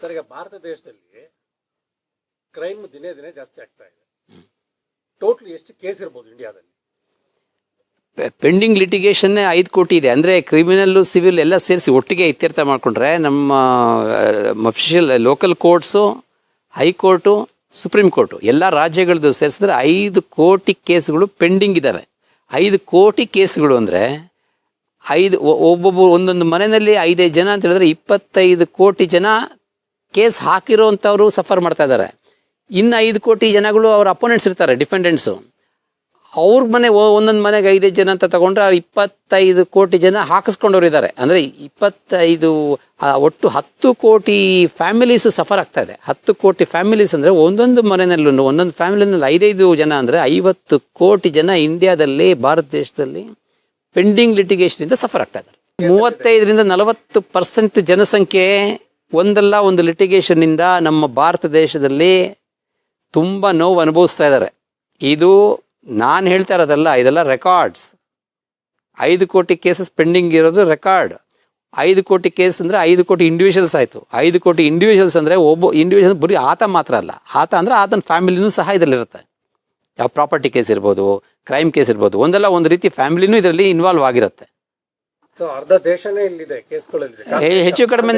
Sir, ಈಗ ಭಾರತ ದೇಶದಲ್ಲಿ crime ದಿನೇ ದಿನೇ ಜಾಸ್ತಿ ಆಗ್ತಾ ಇದೆ. ಟೋಟಲ್ ಎಷ್ಟು ಕೇಸ್ ಇರ್ಬೋದು ಇಂಡಿಯಾದಲ್ಲಿ ಪೆಂಡಿಂಗ್ ಲಿಟಿಗೇಷನ್ನೇ ಐದು ಕೋಟಿ ಇದೆ. ಅಂದರೆ ಕ್ರಿಮಿನಲ್ಲು ಸಿವಿಲ್ ಎಲ್ಲ ಸೇರಿಸಿ ಒಟ್ಟಿಗೆ ಇತ್ಯರ್ಥ ಮಾಡಿಕೊಂಡ್ರೆ ನಮ್ಮ official local courts high court supreme court ಎಲ್ಲ ರಾಜ್ಯಗಳದ್ದು ಸೇರಿಸಿದ್ರೆ ಐದು ಕೋಟಿ ಕೇಸ್ಗಳು ಪೆಂಡಿಂಗ್ ಇದ್ದಾವೆ ಐದು ಕೋಟಿ ಕೇಸ್ಗಳು ಅಂದರೆ ಐದು ಒಬ್ಬೊಬ್ಬ ಒಂದೊಂದು ಮನೆಯಲ್ಲಿ ಐದೈದು ಜನ ಅಂತ ಹೇಳಿದ್ರೆ ಇಪ್ಪತ್ತೈದು ಕೋಟಿ ಜನ ಕೇಸ್ ಹಾಕಿರೋವಂಥವರು ಸಫರ್ ಮಾಡ್ತಾ ಇದ್ದಾರೆ. ಇನ್ನು ಐದು ಕೋಟಿ ಜನಗಳು ಅವ್ರ ಅಪೋನೆಂಟ್ಸ್ ಇರ್ತಾರೆ ಡಿಫೆಂಡೆಂಟ್ಸು ಅವ್ರ ಮನೆ ಒಂದೊಂದು ಮನೆಗೆ ಐದೈದು ಜನ ಅಂತ ತಗೊಂಡ್ರೆ ಅವ್ರು ಇಪ್ಪತ್ತೈದು ಕೋಟಿ ಜನ ಹಾಕಿಸ್ಕೊಂಡವ್ರು ಇದ್ದಾರೆ. ಅಂದರೆ ಇಪ್ಪತ್ತೈದು ಒಟ್ಟು ಹತ್ತು ಕೋಟಿ ಫ್ಯಾಮಿಲೀಸು ಸಫರ್ ಆಗ್ತಾ ಇದೆ. ಹತ್ತು ಕೋಟಿ ಫ್ಯಾಮಿಲೀಸ್ ಅಂದರೆ ಒಂದೊಂದು ಮನೆಯಲ್ಲೂ ಒಂದೊಂದು ಫ್ಯಾಮಿಲಿನಲ್ಲಿ ಐದೈದು ಜನ ಅಂದರೆ ಐವತ್ತು ಕೋಟಿ ಜನ ಇಂಡಿಯಾದಲ್ಲಿ, ಭಾರತ ದೇಶದಲ್ಲಿ ಪೆಂಡಿಂಗ್ ಲಿಟಿಗೇಷನಿಂದ ಸಫರ್ ಆಗ್ತಾ ಇದ್ದಾರೆ. ಮೂವತ್ತೈದರಿಂದ ನಲವತ್ತು ಪರ್ಸೆಂಟ್ ಜನಸಂಖ್ಯೆ ಒಂದಲ್ಲ ಒಂದು ಲಿಟಿಗೇಷನ್ನಿಂದ ನಮ್ಮ ಭಾರತ ದೇಶದಲ್ಲಿ ತುಂಬ ನೋವು ಅನುಭವಿಸ್ತಾ ಇದ್ದಾರೆ. ಇದು ನಾನು ಹೇಳ್ತಾ ಇರೋದಲ್ಲ, ಇದೆಲ್ಲ ರೆಕಾರ್ಡ್ಸ್ ಐದು ಕೋಟಿ ಕೇಸಸ್ ಪೆಂಡಿಂಗ್ ಇರೋದು ರೆಕಾರ್ಡ್ ಐದು ಕೋಟಿ ಕೇಸ್ ಅಂದರೆ ಐದು ಕೋಟಿ ಇಂಡಿವಿಜುವಲ್ಸ್ ಆಯಿತು. ಐದು ಕೋಟಿ ಇಂಡಿವಿಜುವಲ್ಸ್ ಅಂದರೆ ಒಬ್ಬ ಇಂಡಿವಿಜುವಲ್ ಬರೀ ಆತ ಮಾತ್ರ ಅಲ್ಲ. ಆತ ಅಂದರೆ ಆತನ ಫ್ಯಾಮಿಲಿನೂ ಸಹ ಇದರಲ್ಲಿರುತ್ತೆ. ಯಾವ ಪ್ರಾಪರ್ಟಿ ಕೇಸ್ ಇರ್ಬೋದು ಕ್ರೈಮ್ ಕೇಸ್ ಇರ್ಬೋದು, ಒಂದಲ್ಲ ಒಂದು ರೀತಿ ಫ್ಯಾಮಿಲಿನೂ ಇದರಲ್ಲಿ ಇನ್ವಾಲ್ವ್ ಆಗಿರುತ್ತೆ. ಅರ್ಧ ದೇಶನೇ ಇಲ್ಲಿದೆ ಕೇಸ್ಗಳಲ್ಲಿ ಹೆಚ್ಚು ಕಡಿಮೆ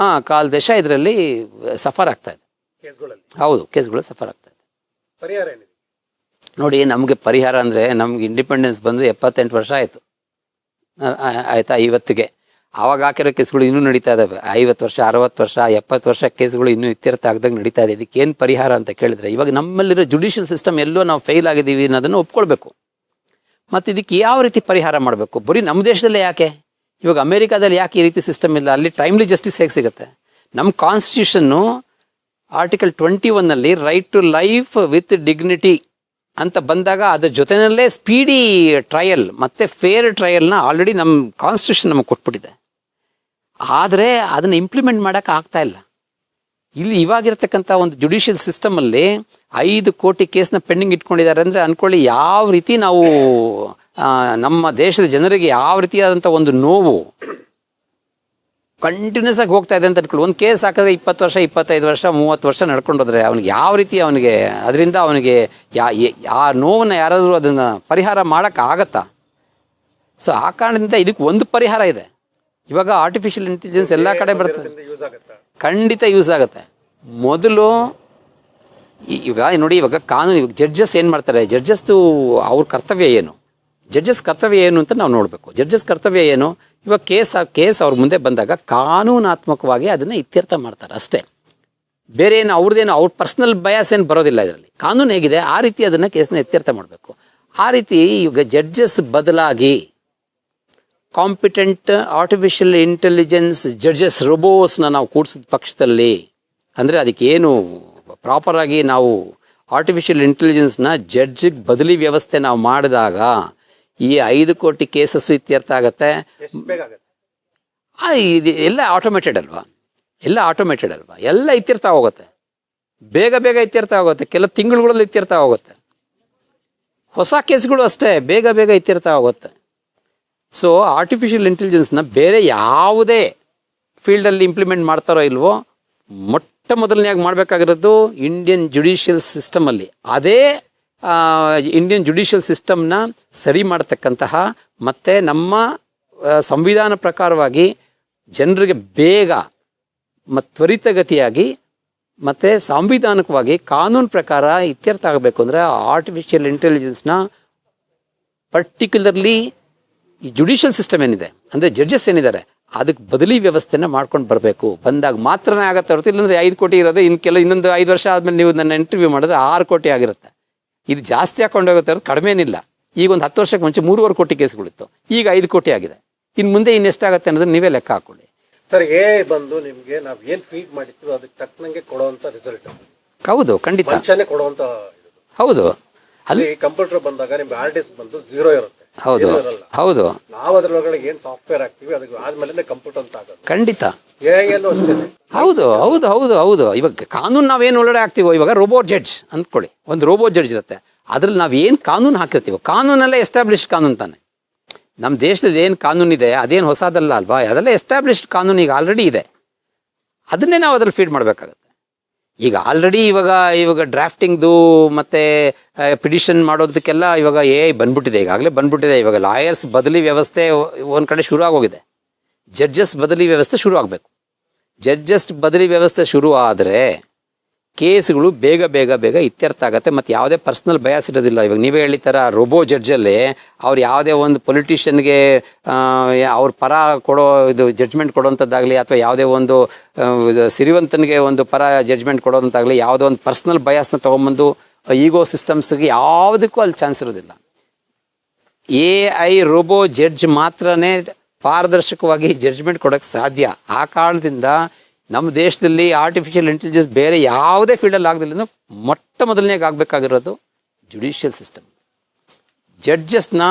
ಹಾ ಕಾಲ್ ದೇಶ ಇದರಲ್ಲಿ ಸಫರ್ ಆಗ್ತಾ ಇದೆ. ಕೇಸ್ಗಳಲ್ಲಿ. ಹೌದು ಕೇಸ್ಗಳು ಸಫರ್ ಆಗ್ತಾ ಇದೆ. ಪರಿಹಾರ ಏನಿದೆ? ನೋಡಿ ನಮಗೆ ಪರಿಹಾರ ಅಂದರೆ ನಮ್ಗೆ ಇಂಡಿಪೆಂಡೆನ್ಸ್ ಬಂದು ಎಪ್ಪತ್ತೆಂಟು ವರ್ಷ ಆಯಿತು. ಆಯ್ತಾ ಐವತ್ತಿಗೆ. ಆವಾಗ ಹಾಕಿರೋ ಕೇಸ್ಗಳು ಇನ್ನೂ ನಡೀತಾ ಇದ್ದಾವೆ ಐವತ್ತು ವರ್ಷ ಅರವತ್ತು ವರ್ಷ ಎಪ್ಪತ್ತು ವರ್ಷ ಕೇಸ್ಗಳು ಇನ್ನೂ ಇತ್ಯರ್ಥ ಆಗದಾಗ ನಡೀತಾ ಇದೆ. ಇದಕ್ಕೆ ಏನು ಪರಿಹಾರ ಅಂತ ಕೇಳಿದ್ರೆ ಇವಾಗ ನಮ್ಮಲ್ಲಿರೋ ಜುಡಿಷಿಯಲ್ ಸಿಸ್ಟಮ್ ಎಲ್ಲೋ ನಾವು ಫೇಲ್ ಆಗಿದ್ದೀವಿ ಅನ್ನೋದನ್ನು ಒಪ್ಕೊಳ್ಬೇಕು. ಮತ್ತು ಇದಕ್ಕೆ ಯಾವ ರೀತಿ ಪರಿಹಾರ ಮಾಡಬೇಕು? ಬರೀ ನಮ್ಮ ದೇಶದಲ್ಲೇ ಯಾಕೆ? ಇವಾಗ ಅಮೇರಿಕಾದಲ್ಲಿ ಯಾಕೆ ಈ ರೀತಿ ಸಿಸ್ಟಮ್ ಇಲ್ಲ? ಅಲ್ಲಿ ಟೈಮ್ಲಿ ಜಸ್ಟಿಸ್ ಹೇಗೆ ಸಿಗುತ್ತೆ? ನಮ್ಮ ಕಾನ್ಸ್ಟಿಟ್ಯೂಷನ್ನು ಆರ್ಟಿಕಲ್ ಟ್ವೆಂಟಿ ಒನ್ನಲ್ಲಿ right to life with dignity ಅಂತ ಬಂದಾಗ ಅದ್ರ ಜೊತೆನಲ್ಲೇ ಸ್ಪೀಡಿ ಟ್ರಯಲ್ ಮತ್ತು ಫೇರ್ ಟ್ರಯಲ್ನ ಆಲ್ರೆಡಿ ನಮ್ಮ ಕಾನ್ಸ್ಟಿಟ್ಯೂಷನ್ ನಮಗೆ ಕೊಟ್ಬಿಟ್ಟಿದೆ. ಆದರೆ ಅದನ್ನು ಇಂಪ್ಲಿಮೆಂಟ್ ಮಾಡೋಕ್ಕೆ ಆಗ್ತಾ ಇಲ್ಲ. ಇಲ್ಲಿ ಇವಾಗಿರ್ತಕ್ಕಂಥ ಒಂದು ಜುಡಿಷಿಯಲ್ ಸಿಸ್ಟಮಲ್ಲಿ ಐದು ಕೋಟಿ ಕೇಸ್ನ ಪೆಂಡಿಂಗ್ ಇಟ್ಕೊಂಡಿದ್ದಾರೆ ಅಂದರೆ ಅಂದ್ಕೊಳ್ಳಿ ಯಾವ ರೀತಿ ನಾವು ನಮ್ಮ ದೇಶದ ಜನರಿಗೆ ಯಾವ ರೀತಿಯಾದಂಥ ಒಂದು ನೋವು ಕಂಟಿನ್ಯೂಸ್ ಆಗಿ ಹೋಗ್ತಾ ಇದೆ ಅಂತ ಅನ್ಕೊಳ್ಳಿ. ಒಂದು ಕೇಸ್ ಹಾಕಿದ್ರೆ ಇಪ್ಪತ್ತು ವರ್ಷ, ಇಪ್ಪತ್ತೈದು ವರ್ಷ, ಮೂವತ್ತು ವರ್ಷ ನಡ್ಕೊಂಡೋದ್ರೆ ಅವನಿಗೆ ಯಾವ ರೀತಿ ಅವನಿಗೆ, ಅದರಿಂದ ಅವನಿಗೆ ಯಾ ಆ ನೋವನ್ನು ಯಾರಾದರೂ ಅದನ್ನು ಪರಿಹಾರ ಮಾಡೋಕ್ಕಾಗತ್ತಾ ಸೊ ಆ ಕಾರಣದಿಂದ ಇದಕ್ಕೆ ಒಂದು ಪರಿಹಾರ ಇದೆ. ಇವಾಗ ಆರ್ಟಿಫಿಷಿಯಲ್ ಇಂಟೆಲಿಜೆನ್ಸ್ ಎಲ್ಲ ಕಡೆ ಬರ್ತದೆ. ಖಂಡಿತ ಯೂಸ್ ಆಗುತ್ತೆ. ಮೊದಲು ಇವಾಗ ನೋಡಿ ಇವಾಗ ಕಾನೂನು ಇವಾಗ ಜಡ್ಜಸ್ ಏನು ಮಾಡ್ತಾರೆ? ಜಡ್ಜಸ್ದು ಅವ್ರ ಕರ್ತವ್ಯ ಏನು? ಜಡ್ಜಸ್ ಕರ್ತವ್ಯ ಏನು ಅಂತ ನಾವು ನೋಡಬೇಕು. ಜಡ್ಜಸ್ ಕರ್ತವ್ಯ ಏನು? ಇವಾಗ ಕೇಸ್ ಕೇಸ್ ಅವ್ರ ಮುಂದೆ ಬಂದಾಗ ಕಾನೂನಾತ್ಮಕವಾಗಿ ಅದನ್ನು ಇತ್ಯರ್ಥ ಮಾಡ್ತಾರೆ ಅಷ್ಟೇ. ಬೇರೆ ಏನು ಅವ್ರದ್ದೇನು ಅವ್ರ ಪರ್ಸ್ನಲ್ ಬಯಾಸ್ ಏನು ಬರೋದಿಲ್ಲ ಇದರಲ್ಲಿ. ಕಾನೂನು ಹೇಗಿದೆ? ಆ ರೀತಿ ಅದನ್ನು ಕೇಸನ್ನ ಇತ್ಯರ್ಥ ಮಾಡಬೇಕು. ಆ ರೀತಿ ಇವಾಗ ಜಡ್ಜಸ್ ಬದಲಾಗಿ ಕಾಂಪಿಟೆಂಟ್ ಆರ್ಟಿಫಿಷಿಯಲ್ ಇಂಟೆಲಿಜೆನ್ಸ್ ಜಡ್ಜಸ್ ರೋಬೋಸ್ನ ನಾವು ಕೂಡಿಸಿದ ಪಕ್ಷದಲ್ಲಿ ಅಂದರೆ ಅದಕ್ಕೆ ಏನು ಪ್ರಾಪರಾಗಿ ನಾವು ಆರ್ಟಿಫಿಷಿಯಲ್ ಇಂಟೆಲಿಜೆನ್ಸ್ನ ಜಡ್ಜಿಗೆ ಬದಲಿ ವ್ಯವಸ್ಥೆ ನಾವು ಮಾಡಿದಾಗ ಈ ಐದು ಕೋಟಿ ಕೇಸಸ್ಸು ಇತ್ಯರ್ಥ ಆಗತ್ತೆ. ಇದು ಎಲ್ಲ ಆಟೋಮೇಟೆಡ್ ಅಲ್ವಾ? ಎಲ್ಲ ಆಟೋಮೇಟೆಡ್ ಅಲ್ವಾ? ಎಲ್ಲ ಇತ್ಯರ್ಥ ಹೋಗುತ್ತೆ ಬೇಗ ಬೇಗ ಇತ್ಯರ್ಥ ಆಗುತ್ತೆ ಕೆಲ ತಿಂಗಳುಗಳಲ್ಲಿ ಇತ್ಯರ್ಥ ಹೋಗುತ್ತೆ ಹೊಸ ಕೇಸ್ಗಳು ಅಷ್ಟೇ ಬೇಗ ಬೇಗ ಇತ್ಯರ್ಥ ಆಗುತ್ತೆ ಸೊ ಆರ್ಟಿಫಿಷಿಯಲ್ ಇಂಟೆಲಿಜೆನ್ಸ್ನ ಬೇರೆ ಯಾವುದೇ ಫೀಲ್ಡಲ್ಲಿ ಇಂಪ್ಲಿಮೆಂಟ್ ಮಾಡ್ತಾರೋ ಇಲ್ವೋ, ಮೊಟ್ಟ ಮೊದಲನೇಯಾಗಿ ಮಾಡಬೇಕಾಗಿರೋದು ಇಂಡಿಯನ್ ಜುಡಿಷಿಯಲ್ ಸಿಸ್ಟಮಲ್ಲಿ ಅದೇ ಇಂಡಿಯನ್ ಜುಡಿಷಿಯಲ್ ಸಿಸ್ಟಮ್ನ ಸರಿ ಮಾಡತಕ್ಕಂತಹ ಮತ್ತು ನಮ್ಮ ಸಂವಿಧಾನ ಪ್ರಕಾರವಾಗಿ ಜನರಿಗೆ ಬೇಗ ಮತ್ತು ತ್ವರಿತಗತಿಯಾಗಿ ಮತ್ತು ಸಾಂವಿಧಾನಿಕವಾಗಿ ಕಾನೂನು ಪ್ರಕಾರ ಇತ್ಯರ್ಥ ಆಗಬೇಕು ಅಂದರೆ ಆರ್ಟಿಫಿಷಿಯಲ್ ಇಂಟೆಲಿಜೆನ್ಸ್ನ ಪರ್ಟಿಕ್ಯುಲರ್ಲಿ ಈ ಜುಡಿಷಿಯಲ್ ಸಿಸ್ಟಮ್ ಏನಿದೆ ಅಂದರೆ ಜಡ್ಜಸ್ ಏನಿದ್ದಾರೆ ಅದಕ್ಕೆ ಬದಲಿ ವ್ಯವಸ್ಥೆನ ಮಾಡ್ಕೊಂಡು ಬರಬೇಕು. ಬಂದಾಗ ಮಾತ್ರನೇ ಆಗತ್ತೆ ಹೊರತು ಇಲ್ಲಾಂದ್ರೆ ಐದು ಕೋಟಿ ಇರೋದು ಇನ್ನು ಕೆಲ ಇನ್ನೊಂದು ಐದು ವರ್ಷ ಆದಮೇಲೆ ನೀವು ನನ್ನ ಇಂಟರ್ವ್ಯೂ ಮಾಡಿದ್ರೆ ಆರು ಕೋಟಿ ಆಗಿರುತ್ತೆ. ಇದು ಜಾಸ್ತಿ ಹಾಕೊಂಡು ಹೋಗುತ್ತೆ ಅವ್ರದ್ದು ಕಡಿಮೆ ಏನಿಲ್ಲ. ಈಗ ಒಂದು ಹತ್ತು ವರ್ಷಕ್ಕೆ ಮುಂಚೆ ಮೂರುವರೆ ಕೋಟಿ ಕೇಸ್ಗಳಿತ್ತು ಈಗ ಐದು ಕೋಟಿ ಆಗಿದೆ. ಇನ್ನು ಮುಂದೆ ಇನ್ನೆಷ್ಟಾಗತ್ತೆ ಅನ್ನೋದನ್ನ ನೀವೇ ಲೆಕ್ಕ ಹಾಕೊಳ್ಳಿ. ಸರ್ ಏ ಬಂದು ನಿಮ್ಗೆ ನಾವು ಏನು ಫೀಡ್ ಮಾಡಿದ್ವಿ ಅದಕ್ಕೆ ತಕ್ಕನಂಗೆ ಕೊಡುವಂತ ರಿಸಲ್ಟ್ ಹೌದು ಖಂಡಿತ. ಕೊಡುವಂಥ ಹೌದು. ಅಲ್ಲಿ ಕಂಪ್ಯೂಟರ್ ಬಂದಾಗ ನಿಮ್ಗೆ ಬಂದು ಝೀರೋ ಇರುತ್ತೆ. ಹೌದು. ಹೌದು. ನಾವು ಅದ್ರೊಳಗಡೆ ಏನ್ ಸಾಫ್ಟ್ವೇರ್ ಹಾಕ್ತಿವಿ ಅದಕ್ಕೆ ಆದ್ಮೇಲೆ ಕಂಪ್ಯೂಟರ್ ಅಂತ ಆಗೋದು ಖಂಡಿತ. ಹೌದು ಹೌದು ಹೌದು ಹೌದು. ಇವಾಗ ಕಾನೂನು ನಾವೇನು ಒಳಗಡೆ ಹಾಕ್ತೀವೋ ಇವಾಗ ರೋಬೋಟ್ ಜಡ್ಜ್ ಅಂದ್ಕೊಳ್ಳಿ. ಒಂದು ರೋಬೋಟ್ ಜಡ್ಜ್ ಇರುತ್ತೆ. ಅದ್ರಲ್ಲಿ ನಾವು ಏನು ಕಾನೂನು ಹಾಕಿರ್ತೀವೋ ಕಾನೂನೆಲ್ಲ ಎಸ್ಟಾಬ್ಲಿಷ್ ಕಾನೂನು ತಾನೆ. ನಮ್ಮ ದೇಶದ ಏನು ಕಾನೂನು ಇದೆ ಅದೇನು ಹೊಸದಲ್ಲ ಅಲ್ವಾ ಅದೆಲ್ಲ ಎಸ್ಟಾಬ್ಲಿಷ್ಡ್ ಕಾನೂನು ಈಗ ಆಲ್ರೆಡಿ ಇದೆ. ಅದನ್ನೇ ನಾವು ಅದ್ರಲ್ಲಿ ಫೀಡ್ ಮಾಡಬೇಕಾಗತ್ತೆ. ಈಗ ಆಲ್ರೆಡಿ ಇವಾಗ ಇವಾಗ ಡ್ರಾಫ್ಟಿಂಗ್ದು ಮತ್ತು ಪಿಟಿಷನ್ ಮಾಡೋದಕ್ಕೆಲ್ಲ ಇವಾಗ ಎ ಐ ಬಂದ್ಬಿಟ್ಟಿದೆ. ಈಗಾಗಲೇ ಬಂದ್ಬಿಟ್ಟಿದೆ. ಇವಾಗ ಲಾಯರ್ಸ್ ಬದಲಿ ವ್ಯವಸ್ಥೆ ಒಂದು ಕಡೆ ಶುರು ಆಗೋಗಿದೆ. ಜಡ್ಜಸ್ ಬದಲಿ ವ್ಯವಸ್ಥೆ ಶುರು ಆಗಬೇಕು. ಜಡ್ಜಸ್ ಬದಲಿ ವ್ಯವಸ್ಥೆ ಶುರು ಆದರೆ ಕೇಸ್ಗಳು ಬೇಗ ಬೇಗ ಬೇಗ ಇತ್ಯರ್ಥ ಆಗುತ್ತೆ. ಮತ್ತು ಯಾವುದೇ ಪರ್ಸ್ನಲ್ ಬಯಾಸ್ ಇರೋದಿಲ್ಲ. ಇವಾಗ ನೀವೇ ಹೇಳಿ ರೋಬೋ ಜಡ್ಜಲ್ಲಿ ಅವ್ರು ಯಾವುದೇ ಒಂದು ಪೊಲಿಟಿಷಿಯನ್ಗೆ ಅವ್ರ ಪರ ಕೊಡೋ ಇದು ಜಡ್ಜ್ಮೆಂಟ್ ಕೊಡೋವಂಥದ್ದಾಗಲಿ ಅಥವಾ ಯಾವುದೇ ಒಂದು ಸಿರಿವಂತನಿಗೆ ಒಂದು ಪರ ಜಡ್ಜ್ಮೆಂಟ್ ಕೊಡೋವಂಥಾಗಲಿ ಯಾವುದೋ ಒಂದು ಪರ್ಸ್ನಲ್ ಬಯಾಸ್ನ ತೊಗೊಂಬಂದು ಈಗೋ ಸಿಸ್ಟಮ್ಸ್ಗೆ ಯಾವುದಕ್ಕೂ ಅಲ್ಲಿ ಚಾನ್ಸ್ ಇರೋದಿಲ್ಲ. ಎ ಐ ರೋಬೋ ಜಡ್ಜ್ ಮಾತ್ರನೇ ಪಾರದರ್ಶಕವಾಗಿ ಜಡ್ಜ್ಮೆಂಟ್ ಕೊಡೋಕ್ಕೆ ಸಾಧ್ಯ. ಆ ಕಾರಣದಿಂದ ನಮ್ಮ ದೇಶದಲ್ಲಿ ಆರ್ಟಿಫಿಷಿಯಲ್ ಇಂಟೆಲಿಜೆನ್ಸ್ ಬೇರೆ ಯಾವುದೇ ಫೀಲ್ಡಲ್ಲಿ ಆಗದಿಲ್ಲ ಮೊಟ್ಟ ಮೊದಲನೇಗೆ ಆಗಬೇಕಾಗಿರೋದು ಜುಡಿಷಿಯಲ್ ಸಿಸ್ಟಮ್ ಜಡ್ಜಸ್ನ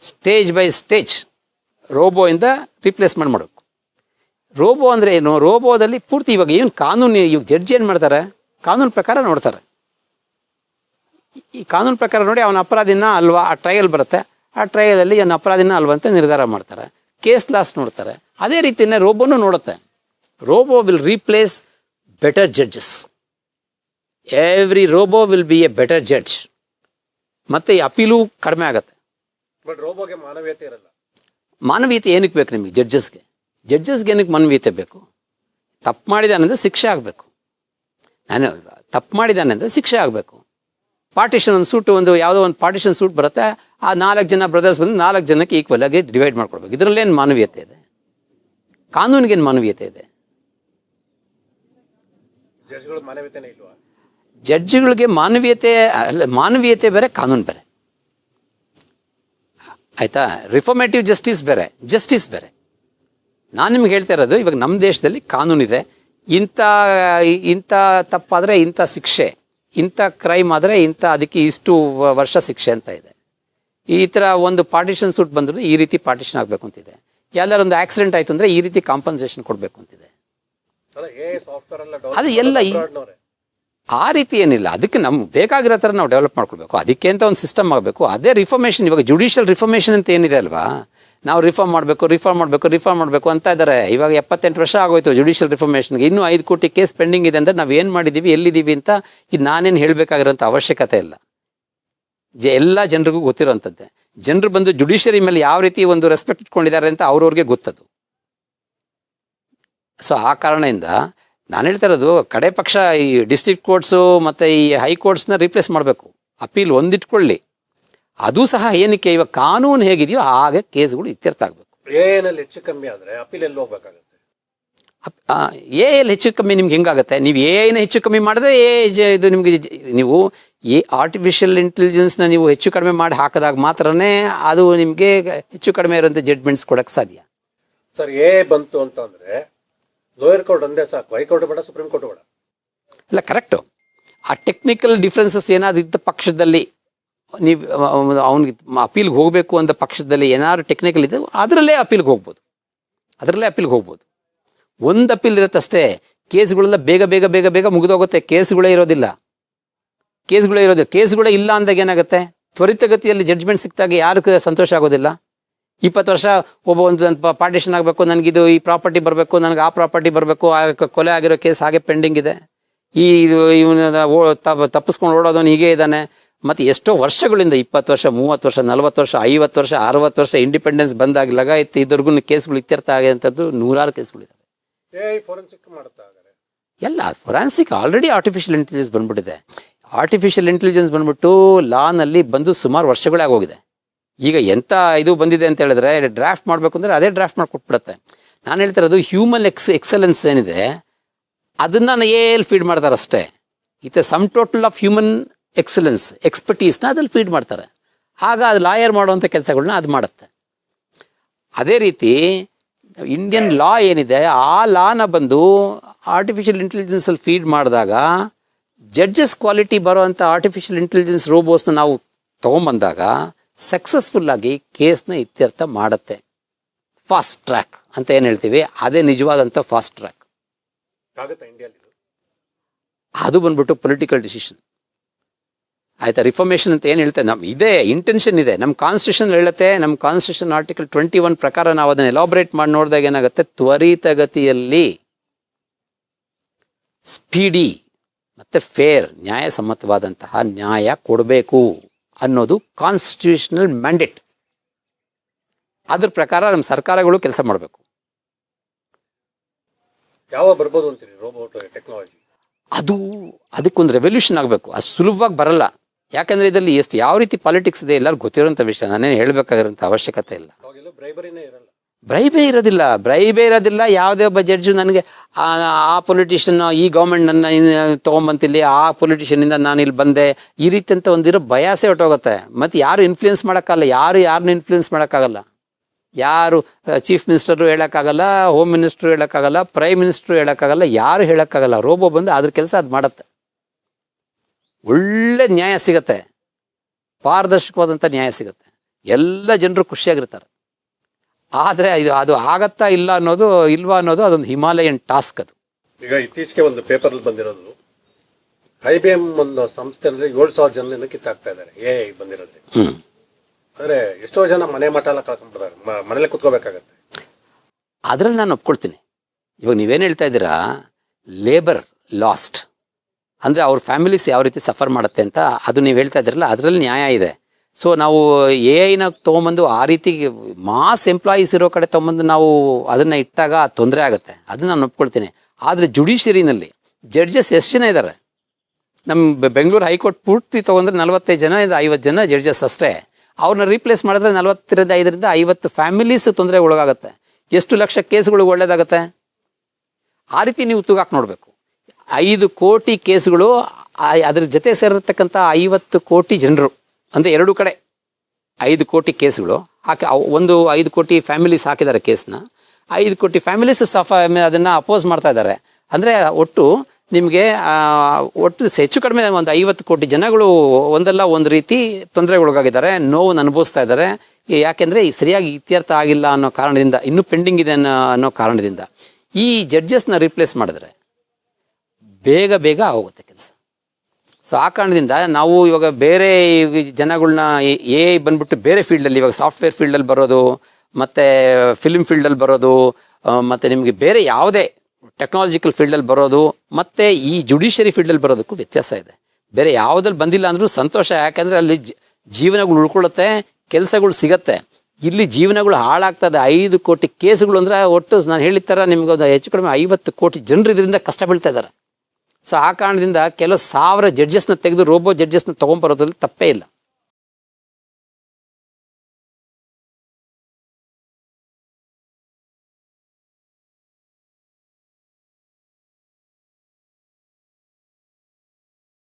ಸ್ಟೇಜ್ ಬೈ ಸ್ಟೇಜ್ ರೋಬೋಯಿಂದ ರಿಪ್ಲೇಸ್ಮೆಂಟ್ ಮಾಡಬೇಕು. ರೋಬೋ ಅಂದರೆ ಏನು? ರೋಬೋದಲ್ಲಿ ಪೂರ್ತಿ ಇವಾಗ ಏನು ಕಾನೂನು, ಇವಾಗ ಜಡ್ಜ್ ಏನು ಮಾಡ್ತಾರೆ? ಕಾನೂನು ಪ್ರಕಾರ ನೋಡ್ತಾರೆ. ಈ ಕಾನೂನು ಪ್ರಕಾರ ನೋಡಿ ಅವನ ಅಪರಾಧಿನ ಅಲ್ವಾ? ಆ ಟ್ರಯಲ್ ಬರುತ್ತೆ. ಆ ಟ್ರಯಲಲ್ಲಿ ಅವನ ಅಪರಾಧಿನ ಅಲ್ವಾ ಅಂತ ನಿರ್ಧಾರ ಮಾಡ್ತಾರೆ. ಕೇಸ್ ಲಾಸ್ ನೋಡ್ತಾರೆ. ಅದೇ ರೀತಿಯೇ ರೋಬೋನು ನೋಡುತ್ತೆ. Robo will replace better judges every robo will be a better judge ಮತ್ತೆ ಈ ಅಪೀಲು ಕಡಿಮೆ ಆಗುತ್ತೆ. ಬಟ್ ರೋಬೋಗೆ ಮಾನವೀಯತೆ ಇರಲ್ಲ. ಮಾನವೀಯತೆ ಏನಕ್ಕೆ ಬೇಕು ನಿಮಗೆ ಜಡ್ಜಸ್ಗೆ ಜಡ್ಜಸ್ಗೆ ಏನಕ್ಕೆ ಮಾನವೀಯತೆ ಬೇಕು? ತಪ್ಪು ಮಾಡಿದಾನಂದ್ರೆ ಶಿಕ್ಷೆ ಆಗಬೇಕು. ನಾನು ತಪ್ಪು ಮಾಡಿದ್ದಾನೆ ಅಂದರೆ ಶಿಕ್ಷೆ ಆಗಬೇಕು. ಪಾರ್ಟಿಷನ್ ಒಂದು ಸೂಟ್ ಒಂದು ಯಾವುದೋ ಒಂದು ಪಾರ್ಟಿಷನ್ ಸೂಟ್ ಬರುತ್ತೆ. ಆ ನಾಲ್ಕು ಜನ ಬ್ರದರ್ಸ್ ಬಂದು ನಾಲ್ಕು ಜನಕ್ಕೆ ಈಕ್ವಲ್ ಆಗಿ ಡಿವೈಡ್ ಮಾಡ್ಕೊಡ್ಬೇಕು. ಇದರಲ್ಲೇನು ಮಾನವೀಯತೆ ಇದೆ? ಕಾನೂನಿಗೇನು ಮಾನವೀಯತೆ ಇದೆ? ಜಡ್ಜ್ಗಳಿಗೆ ಮಾನವೀಯತೆ, ಅಲ್ಲ, ಮಾನವೀಯತೆ ಬೇರೆ, ಕಾನೂನು ಬೇರೆ. ಆಯ್ತಾ? ರಿಫಾರ್ಮೇಟಿವ್ ಜಸ್ಟಿಸ್ ಬೇರೆ ಜಸ್ಟಿಸ್ ಬೇರೆ. ನಾನು ನಿಮ್ಗೆ ಹೇಳ್ತಾ ಇರೋದು, ಇವಾಗ ನಮ್ಮ ದೇಶದಲ್ಲಿ ಕಾನೂನಿದೆ ಇಂಥ ಇಂಥ ತಪ್ಪಾದರೆ ಇಂಥ ಶಿಕ್ಷೆ, ಇಂಥ ಕ್ರೈಮ್ ಆದರೆ ಇಂಥ ಅದಕ್ಕೆ ಇಷ್ಟು ವರ್ಷ ಶಿಕ್ಷೆ ಅಂತ ಇದೆ. ಈ ಥರ ಒಂದು ಪಾರ್ಟಿಷನ್ ಸೂಟ್ ಬಂದರೂ ಈ ರೀತಿ ಪಾರ್ಟಿಷನ್ ಆಗಬೇಕು ಅಂತಿದೆ. ಯಾವ್ದಾದ್ರು ಒಂದು ಆಕ್ಸಿಡೆಂಟ್ ಆಯಿತು ಅಂದರೆ ಈ ರೀತಿ ಕಾಂಪನ್ಸೇಷನ್ ಕೊಡಬೇಕು ಅಂತಿದೆ ಅಲ್ಲ ಎ ಸಾಫ್ಟ್ವೇರ್ ಎಲ್ಲ ಅದು ಎಲ್ಲ. ಆ ರೀತಿ ಏನಿಲ್ಲ. ಅದಕ್ಕೆ ನಮ್ಗೆ ಬೇಕಾಗಿರೋ ಥರ ನಾವು ಡೆವಲಪ್ ಮಾಡ್ಕೊಳ್ಬೇಕು. ಅದಕ್ಕೆ ಅಂತ ಒಂದು ಸಿಸ್ಟಮ್ ಆಗಬೇಕು. ಅದೇ ರಿಫಾರ್ಮೇಷನ್ ಇವಾಗ ಜುಡಿಷಿಯಲ್ ರಿಫಾರ್ಮೇಷನ್ ಅಂತ ಏನಿದೆ ಅಲ್ವಾ? ನಾವು ರಿಫಾರ್ಮ್ ಮಾಡಬೇಕು ರಿಫಾರ್ಮ್ ಮಾಡಬೇಕು ರಿಫಾರ್ಮ್ ಮಾಡಬೇಕು ಅಂತ ಇದ್ದಾರೆ. ಇವಾಗ ಎಪ್ಪತ್ತೆಂಟು ವರ್ಷ ಆಗೋಯ್ತು ಜುಡಿಷಿಯಲ್ ರಿಫಾರ್ಮೇಷನ್ಗೆ ಇನ್ನೂ ಐದು ಕೋಟಿ ಕೇಸ್ ಪೆಂಡಿಂಗ್ ಇದೆ ಅಂದರೆ ನಾವು ಏನು ಮಾಡಿದ್ದೀವಿ ಎಲ್ಲಿದ್ದೀವಿ ಅಂತ ಇದು ನಾನೇನು ಹೇಳಬೇಕಾಗಿರೋಂಥ ಅವಶ್ಯಕತೆ ಇಲ್ಲ. ಜ ಎಲ್ಲ ಜನರಿಗೂ ಗೊತ್ತಿರೋಂಥದ್ದೇ. ಜನರು ಬಂದು ಜುಡಿಷಿಯರಿ ಮೇಲೆ ಯಾವ ರೀತಿ ಒಂದು ರೆಸ್ಪೆಕ್ಟ್ ಇಟ್ಕೊಂಡಿದ್ದಾರೆ ಅಂತ ಅವ್ರವ್ರಿಗೆ ಗೊತ್ತದು. ಸೊ ಆ ಕಾರಣದಿಂದ ನಾನು ಹೇಳ್ತಾ ಇರೋದು ಕಡೆ ಪಕ್ಷ ಈ ಡಿಸ್ಟಿಕ್ ಕೋರ್ಟ್ಸು ಮತ್ತು ಈ ಹೈಕೋರ್ಟ್ಸ್ನ ರಿಪ್ಲೇಸ್ ಮಾಡಬೇಕು. ಅಪೀಲ್ ಒಂದಿಟ್ಕೊಳ್ಳಿ. ಅದು ಸಹ ಏನಕ್ಕೆ ಇವಾಗ ಕಾನೂನು ಹೇಗಿದೆಯೋ ಹಾಗೆ ಕೇಸ್ಗಳು ಇತ್ಯರ್ಥ ಆಗಬೇಕು. ಹೆಚ್ಚು ಕಮ್ಮಿ ಆದರೆ ಅಪೀಲ್ ಎಲ್ಲಿ ಹೋಗ್ಬೇಕಾಗುತ್ತೆ? ಎ ಎಲ್ಲಿ ಹೆಚ್ಚು ಕಮ್ಮಿ ನಿಮ್ಗೆ ಹೆಂಗಾಗುತ್ತೆ? ನೀವು ಎ ಐನ ಹೆಚ್ಚು ಕಮ್ಮಿ ಮಾಡಿದ್ರೆ ಎ ಇದು ನಿಮಗೆ ನೀವು ಎ ಆರ್ಟಿಫಿಷಿಯಲ್ ಇಂಟೆಲಿಜೆನ್ಸ್ನ ನೀವು ಹೆಚ್ಚು ಕಡಿಮೆ ಮಾಡಿ ಹಾಕಿದಾಗ ಮಾತ್ರನೇ ಅದು ನಿಮಗೆ ಹೆಚ್ಚು ಕಡಿಮೆ ಇರುವಂಥ ಜಡ್ಮೆಂಟ್ಸ್ ಕೊಡೋಕ್ಕೆ ಸಾಧ್ಯ. ಸರ್ ಎ ಬಂತು ಅಂತಂದ್ರೆ ಲೋಯರ್ ಕೋರ್ಟ್ ಒಂದೇ ಸಾಕು ಹೈಕೋರ್ಟ್ ಬೇಡ ಸುಪ್ರೀಂ ಕೋರ್ಟ್ ಬೇಡ. ಇಲ್ಲ ಕರೆಕ್ಟು ಆ ಟೆಕ್ನಿಕಲ್ ಡಿಫ್ರೆನ್ಸಸ್ ಏನಾದರೂ ಇದ್ದ ಪಕ್ಷದಲ್ಲಿ, ನೀವು ಅವ್ನಿಗೆ ಅಪೀಲ್ಗೆ ಹೋಗಬೇಕು ಅಂತ ಪಕ್ಷದಲ್ಲಿ ಏನಾದ್ರು ಟೆಕ್ನಿಕಲ್ ಇದೆ ಅದರಲ್ಲೇ ಅಪೀಲ್ಗೆ ಹೋಗ್ಬೋದು. ಅದರಲ್ಲೇ ಅಪೀಲ್ಗೆ ಹೋಗ್ಬೋದು. ಒಂದು ಅಪೀಲ್ ಇರುತ್ತಷ್ಟೇ ಕೇಸ್ಗಳೆಲ್ಲ ಬೇಗ ಬೇಗ ಬೇಗ ಬೇಗ ಮುಗಿದೋಗುತ್ತೆ. ಕೇಸ್ಗಳೇ ಇರೋದಿಲ್ಲ. ಕೇಸ್ಗಳೇ ಇರೋದು ಕೇಸ್ಗಳೇ ಇಲ್ಲ ಅಂದಾಗ ಏನಾಗುತ್ತೆ? ತ್ವರಿತಗತಿಯಲ್ಲಿ ಜಡ್ಜ್ಮೆಂಟ್ ಸಿಕ್ಕಿದಾಗ ಯಾರು ಸಂತೋಷ ಆಗೋದಿಲ್ಲ. ಇಪ್ಪತ್ತು ವರ್ಷ ಒಬ್ಬ ಒಂದು ಪಾರ್ಟಿಷನ್ ಆಗಬೇಕು ನನಗಿದು ಈ ಪ್ರಾಪರ್ಟಿ ಬರಬೇಕು ನನಗೆ ಆ ಪ್ರಾಪರ್ಟಿ ಬರಬೇಕು ಆ ಕೊಲೆ ಆಗಿರೋ ಕೇಸ್ ಹಾಗೆ ಪೆಂಡಿಂಗ್ ಇದೆ. ಈ ಇವನ ತಪ್ಪಿಸ್ಕೊಂಡು ಓಡೋದವನು ಹೀಗೆ ಇದ್ದಾನೆ. ಮತ್ತು ಎಷ್ಟೋ ವರ್ಷಗಳಿಂದ ಇಪ್ಪತ್ತು ವರ್ಷ ಮೂವತ್ತು ವರ್ಷ ನಲವತ್ತು ವರ್ಷ ಐವತ್ತು ವರ್ಷ ಅರವತ್ತು ವರ್ಷ ಇಂಡಿಪೆಂಡೆನ್ಸ್ ಬಂದಾಗ ಲಗಾಯಿತು ಇದ್ರಿಗೂ ಕೇಸ್ಗಳು ಇತ್ಯರ್ಥ ಆಗಿರೋಂಥದ್ದು ನೂರಾರು ಕೇಸ್ಗಳಿದ್ದಾವೆ ಎಲ್ಲ ಫೊರೆನ್ಸಿಕ್ ಆಲ್ರೆಡಿ ಆರ್ಟಿಫಿಷಿಯಲ್ ಇಂಟೆಲಿಜೆನ್ಸ್ ಬಂದ್ಬಿಟ್ಟಿದೆ. ಆರ್ಟಿಫಿಷಿಯಲ್ ಇಂಟೆಲಿಜೆನ್ಸ್ ಬಂದ್ಬಿಟ್ಟು ಲಾನಲ್ಲಿ ಬಂದು ಸುಮಾರು ವರ್ಷಗಳೇ ಆಗೋಗಿದೆ ಈಗ ಎಂಥ ಇದು ಬಂದಿದೆ ಅಂತ ಹೇಳಿದ್ರೆ ಡ್ರಾಫ್ಟ್ ಮಾಡಬೇಕು ಅಂದರೆ ಅದೇ ಡ್ರಾಫ್ಟ್ ಮಾಡಿಕೊಟ್ಬಿಡುತ್ತೆ. ನಾನು ಹೇಳ್ತಿರೋದು ಹ್ಯೂಮನ್ ಎಕ್ಸ್ ಎಕ್ಸಲೆನ್ಸ್ ಏನಿದೆ, ಅದನ್ನು ಎಲ್ಲಿ ಫೀಡ್ ಮಾಡ್ತಾರೆ ಅಷ್ಟೇ. ಇತ್ತೆ sum total of human excellence ಎಕ್ಸ್ಪರ್ಟೀಸ್ನ ಅದ್ರಲ್ಲಿ ಫೀಡ್ ಮಾಡ್ತಾರೆ. ಆಗ ಅದು ಲಾಯರ್ ಮಾಡುವಂಥ ಕೆಲಸಗಳನ್ನ ಅದು ಮಾಡುತ್ತೆ. ಅದೇ ರೀತಿ ಇಂಡಿಯನ್ ಲಾ ಏನಿದೆ, ಆ ಲಾನ ಬಂದು ಆರ್ಟಿಫಿಷಿಯಲ್ ಇಂಟೆಲಿಜೆನ್ಸಲ್ಲಿ ಫೀಡ್ ಮಾಡಿದಾಗ ಜಡ್ಜಸ್ ಕ್ವಾಲಿಟಿ ಬರೋವಂಥ ಆರ್ಟಿಫಿಷಿಯಲ್ ಇಂಟೆಲಿಜೆನ್ಸ್ ರೋಬೋಸ್ನ ನಾವು ತೊಗೊಂಬಂದಾಗ ಸಕ್ಸಸ್ಫುಲ್ಲಾಗಿ ಕೇಸ್ನ ಇತ್ಯರ್ಥ ಮಾಡುತ್ತೆ. ಫಾಸ್ಟ್ ಟ್ರ್ಯಾಕ್ ಅಂತ ಏನು ಹೇಳ್ತೀವಿ? ಅದೇ ನಿಜವಾದಂಥ ಫಾಸ್ಟ್ ಟ್ರ್ಯಾಕ್ ಅದು ಬಂದ್ಬಿಟ್ಟು ಪೊಲಿಟಿಕಲ್ ಡಿಸಿಷನ್ ಆಯ್ತಾ? ರಿಫಾರ್ಮೇಷನ್ ಅಂತ ಏನು ಹೇಳ್ತೇವೆ? ನಮ್ಮ ಇದೇ ಇಂಟೆನ್ಷನ್ ಇದೆ. ನಮ್ಮ ಕಾನ್ಸ್ಟಿಟ್ಯೂಷನ್ ಹೇಳುತ್ತೆ ನಮ್ಮ ಕಾನ್ಸ್ಟಿಟ್ಯೂಷನ್ ಆರ್ಟಿಕಲ್ ಟ್ವೆಂಟಿ ಒನ್ ಪ್ರಕಾರ ನಾವು ಅದನ್ನು ಎಲಾಬ್ರೇಟ್ ಮಾಡಿ ನೋಡಿದಾಗ ಏನಾಗುತ್ತೆ? ತ್ವರಿತಗತಿಯಲ್ಲಿ ಸ್ಪೀಡಿ ಮತ್ತು ಫೇರ್ ನ್ಯಾಯಸಮ್ಮತವಾದಂತಹ ನ್ಯಾಯ ಕೊಡಬೇಕು. ಅನ್ನೋದು ಕಾನ್ಸ್ಟಿಟ್ಯೂಷನಲ್ ಮ್ಯಾಂಡೇಟ್ ಅದ್ರ ಪ್ರಕಾರ ನಮ್ಮ ಸರ್ಕಾರಗಳು ಕೆಲಸ ಮಾಡಬೇಕು. ಯಾವ ಬರ್ಬೋದು ಅಂತೀರಿ? ರೋಬೋಟ್ ಟೆಕ್ನಾಲಜಿ ಅದು ಅದಕ್ಕೊಂದು ರೆವಲ್ಯೂಷನ್ ಆಗಬೇಕು. ಅದು ಸುಲಭವಾಗಿ ಬರಲ್ಲ. ಯಾಕಂದ್ರೆ ಇದರಲ್ಲಿ ಎಷ್ಟು ಯಾವ ರೀತಿ ಪಾಲಿಟಿಕ್ಸ್ ಇದೆ ಎಲ್ಲರೂ ಗೊತ್ತಿರೋಂಥ ವಿಷಯ. ನಾನೇನು ಹೇಳಬೇಕಾಗಿರೋಂಥ ಅವಶ್ಯಕತೆ ಇಲ್ಲ. ಬ್ರೈಬೇ ಇರೋದಿಲ್ಲ ಬ್ರೈಬೇ ಇರೋದಿಲ್ಲ. ಯಾವುದೇ ಒಬ್ಬ ಜಡ್ಜು ನನಗೆ, ಆ ಪೊಲಿಟಿಷನ್ ಈ ಗೌರ್ಮೆಂಟ್ ನನ್ನ ತೊಗೊಂಬಂತಿಲ್ಲಿ, ಆ ಪೊಲಿಟಿಷಿಯನಿಂದ ನಾನು ಇಲ್ಲಿ ಬಂದೆ, ಈ ರೀತಿ ಅಂತ ಒಂದಿರೋ ಭಯಾಸೆ ಹೊಟ್ಟೋಗುತ್ತೆ ಮತ್ತು ಯಾರು ಇನ್ಫ್ಲೂಯೆನ್ಸ್ ಮಾಡೋಕ್ಕಾಗಲ್ಲ, ಯಾರು ಯಾರನ್ನ ಇನ್ಫ್ಲೂಯೆನ್ಸ್ ಮಾಡೋಕ್ಕಾಗಲ್ಲ. ಯಾರು ಚೀಫ್ ಮಿನಿಸ್ಟರು ಹೇಳೋಕ್ಕಾಗಲ್ಲ ಹೋಮ್ ಮಿನಿಸ್ಟ್ರು ಹೇಳೋಕ್ಕಾಗಲ್ಲ ಪ್ರೈಮ್ ಮಿನಿಸ್ಟ್ರು ಹೇಳೋಕ್ಕಾಗಲ್ಲ, ಯಾರು ಹೇಳೋಕ್ಕಾಗಲ್ಲ. ರೋಬೋ ಬಂದು ಅದ್ರ ಕೆಲಸ ಅದು ಮಾಡುತ್ತೆ. ಒಳ್ಳೆ ನ್ಯಾಯ ಸಿಗತ್ತೆ. ಪಾರದರ್ಶಕವಾದಂಥ ನ್ಯಾಯ ಸಿಗುತ್ತೆ. ಎಲ್ಲ ಜನರು ಖುಷಿಯಾಗಿರ್ತಾರೆ. ಆದರೆ ಇದು ಅದು ಆಗತ್ತಾ ಇಲ್ಲ ಅನ್ನೋದು ಇಲ್ವಾ ಅನ್ನೋದು ಅದೊಂದು ಹಿಮಾಲಯನ್ ಟಾಸ್ಕ್ ಅದು. ಈಗ ಇತ್ತೀಚೆಗೆ ಒಂದು ಪೇಪರ್ ಬಂದಿರೋದು ಐ ಬಿ ಎಂ ಒಂದು ಸಂಸ್ಥೆಯಲ್ಲಿ ಏಳು ಸಾವಿರ ಜನ ಕಿತ್ತಾಕ್ತಾ ಇದ್ದಾರೆ ಎ ಐ ಬಂದಿರೋದ್ರಿಂದ ಹ್ಞೂ ಅಂದ್ರೆ ಎಷ್ಟೋ ಜನ ಮನೆ ಮಠ ಎಲ್ಲ ಕಳ್ಕೊಂಡ್ಬಿಡ್ತಾರೆ ಮನೇಲೆ ಕುತ್ಕೋಬೇಕಾಗತ್ತೆ. ಅದರಲ್ಲಿ ನಾನು ಒಪ್ಕೊಳ್ತೀನಿ. ಇವಾಗ ನೀವೇನು ಹೇಳ್ತಾ ಇದ್ದೀರಾ ಲೇಬರ್ ಲಾಸ್ಟ್ ಅಂದರೆ ಅವ್ರ ಫ್ಯಾಮಿಲೀಸ್ ಯಾವ ರೀತಿ ಸಫರ್ ಮಾಡುತ್ತೆ ಅಂತ ಅದು ನೀವು ಹೇಳ್ತಾ ಇದ್ದೀರಲ್ಲ ಅದರಲ್ಲಿ ನ್ಯಾಯ ಇದೆ. ಸೊ ನಾವು ಎ ಐನ ತೊಗೊಂಬಂದು ಆ ರೀತಿ ಮಾಸ್ ಎಂಪ್ಲಾಯೀಸ್ ಇರೋ ಕಡೆ ತೊಗೊಂಬಂದು ನಾವು ಅದನ್ನು ಇಟ್ಟಾಗ ತೊಂದರೆ ಆಗುತ್ತೆ. ಅದನ್ನು ನಾನು ಒಪ್ಕೊಳ್ತೀನಿ. ಆದರೆ ಜುಡಿಷಿಯರಿನಲ್ಲಿ ಜಡ್ಜಸ್ ಎಷ್ಟು ಜನ ಇದ್ದಾರೆ ನಮ್ಮ ಬೆಂಗಳೂರು ಹೈಕೋರ್ಟ್ ಪೂರ್ತಿ ತೊಗೊಂಡ್ರೆ ನಲವತ್ತೈದು ಜನ ಇದು, ಐವತ್ತು ಜನ ಜಡ್ಜಸ್ ಅಷ್ಟೇ. ಅವ್ರನ್ನ ರೀಪ್ಲೇಸ್ ಮಾಡಿದ್ರೆ ನಲವತ್ತರಿಂದ ಐದರಿಂದ ಐವತ್ತು ಫ್ಯಾಮಿಲೀಸ್ ತೊಂದರೆ ಒಳಗಾಗುತ್ತೆ. ಎಷ್ಟು ಲಕ್ಷ ಕೇಸ್ಗಳು ಒಳ್ಳೇದಾಗುತ್ತೆ? ಆ ರೀತಿ ನೀವು ತೂಗಾಕ್ ನೋಡಬೇಕು. ಐದು ಕೋಟಿ ಕೇಸ್ಗಳು ಅದ್ರ ಜೊತೆ ಸೇರಿರ್ತಕ್ಕಂಥ ಐವತ್ತು ಕೋಟಿ ಜನರು. ಅಂದರೆ ಎರಡು ಕಡೆ ಐದು ಕೋಟಿ ಕೇಸ್ಗಳು ಹಾಕಿ ಒಂದು ಐದು ಕೋಟಿ ಫ್ಯಾಮಿಲೀಸ್ ಹಾಕಿದ್ದಾರೆ ಕೇಸ್ನ. ಐದು ಕೋಟಿ ಫ್ಯಾಮಿಲೀಸ್ ಸಫ ಅದನ್ನು ಅಪೋಸ್ ಮಾಡ್ತಾ ಇದ್ದಾರೆ. ಅಂದರೆ ಒಟ್ಟು ನಿಮಗೆ ಒಟ್ಟು ಹೆಚ್ಚು ಕಡಿಮೆ ಒಂದು ಐವತ್ತು ಕೋಟಿ ಜನಗಳು ಒಂದಲ್ಲ ಒಂದು ರೀತಿ ತೊಂದರೆಗೊಳಗಾಗಿದ್ದಾರೆ, ನೋವನ್ನು ಅನುಭವಿಸ್ತಾ ಇದ್ದಾರೆ. ಯಾಕೆಂದರೆ ಸರಿಯಾಗಿ ಇತ್ಯರ್ಥ ಆಗಿಲ್ಲ ಅನ್ನೋ ಕಾರಣದಿಂದ, ಇನ್ನೂ ಪೆಂಡಿಂಗ್ ಇದೆ ಅನ್ನೋ ಅನ್ನೋ ಕಾರಣದಿಂದ ಈ ಜಡ್ಜಸ್ನ ರಿಪ್ಲೇಸ್ ಮಾಡಿದ್ರೆ ಬೇಗ ಬೇಗ ಆಗುತ್ತೆ ಕೆಲಸ. ಸೊ ಆ ಕಾರಣದಿಂದ ನಾವು ಇವಾಗ ಬೇರೆ ಜನಗಳನ್ನ ಎ ಐ ಬಂದ್ಬಿಟ್ಟು ಬೇರೆ ಫೀಲ್ಡಲ್ಲಿ, ಇವಾಗ ಸಾಫ್ಟ್ವೇರ್ ಫೀಲ್ಡಲ್ಲಿ ಬರೋದು, ಮತ್ತು ಫಿಲ್ಮ್ ಫೀಲ್ಡಲ್ಲಿ ಬರೋದು ಮತ್ತು ನಿಮಗೆ ಬೇರೆ ಯಾವುದೇ ಟೆಕ್ನಾಲಜಿಕಲ್ ಫೀಲ್ಡಲ್ಲಿ ಬರೋದು, ಮತ್ತು ಈ ಜುಡಿಷರಿ ಫೀಲ್ಡಲ್ಲಿ ಬರೋದಕ್ಕೂ ವ್ಯತ್ಯಾಸ ಇದೆ. ಬೇರೆ ಯಾವುದಲ್ಲಿ ಬಂದಿಲ್ಲ ಅಂದರೂ ಸಂತೋಷ, ಯಾಕೆಂದರೆ ಅಲ್ಲಿ ಜೀವನಗಳು ಉಳ್ಕೊಳ್ಳುತ್ತೆ, ಕೆಲಸಗಳು ಸಿಗತ್ತೆ. ಇಲ್ಲಿ ಜೀವನಗಳು ಹಾಳಾಗ್ತದೆ. ಐದು ಕೋಟಿ ಕೇಸ್ಗಳು ಅಂದರೆ ಒಟ್ಟು ನಾನು ಹೇಳಿದ ಥರ ನಿಮ್ಗೆ ಒಂದು ಹೆಚ್ಚು ಕಡಿಮೆ ಐವತ್ತು ಕೋಟಿ ಜನರು ಇದರಿಂದ ಕಷ್ಟ ಬೀಳ್ತಾ ಇದ್ದಾರೆ. ಸೊ ಆ ಕಾರಣದಿಂದ ಕೆಲವು ಸಾವಿರ ಜಡ್ಜಸ್ನ ತೆಗೆದು ರೋಬೋ ಜಡ್ಜಸ್ನ ತೊಗೊಂಬರೋದ್ರಲ್ಲಿ ತಪ್ಪೇ ಇಲ್ಲ.